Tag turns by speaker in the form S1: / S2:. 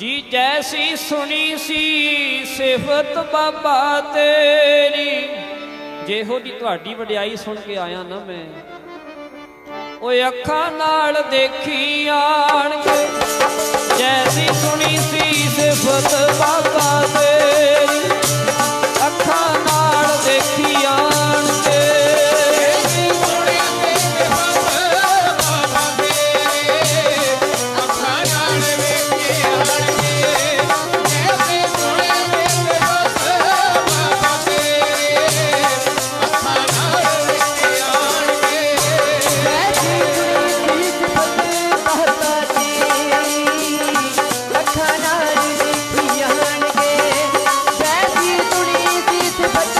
S1: ਜੀ ਜੈਸੀ ਸੁਣੀ ਸੀ ਸਿਫਤ ਬਾਬਾ ਤੇਰੀ। ਜਿਹੋ ਦੀ ਤੁਹਾਡੀ ਵਡਿਆਈ ਸੁਣ ਕੇ ਆਇਆ ਨਾ ਮੈਂ। ਓਏ ਅੱਖਾਂ ਨਾਲ ਦੇਖੀ ਆਣਗੇ ਜੈਸੀ ਸੁਣੀ ਸੀ ਸਿਫਤ ਬਾਬਾ Thank.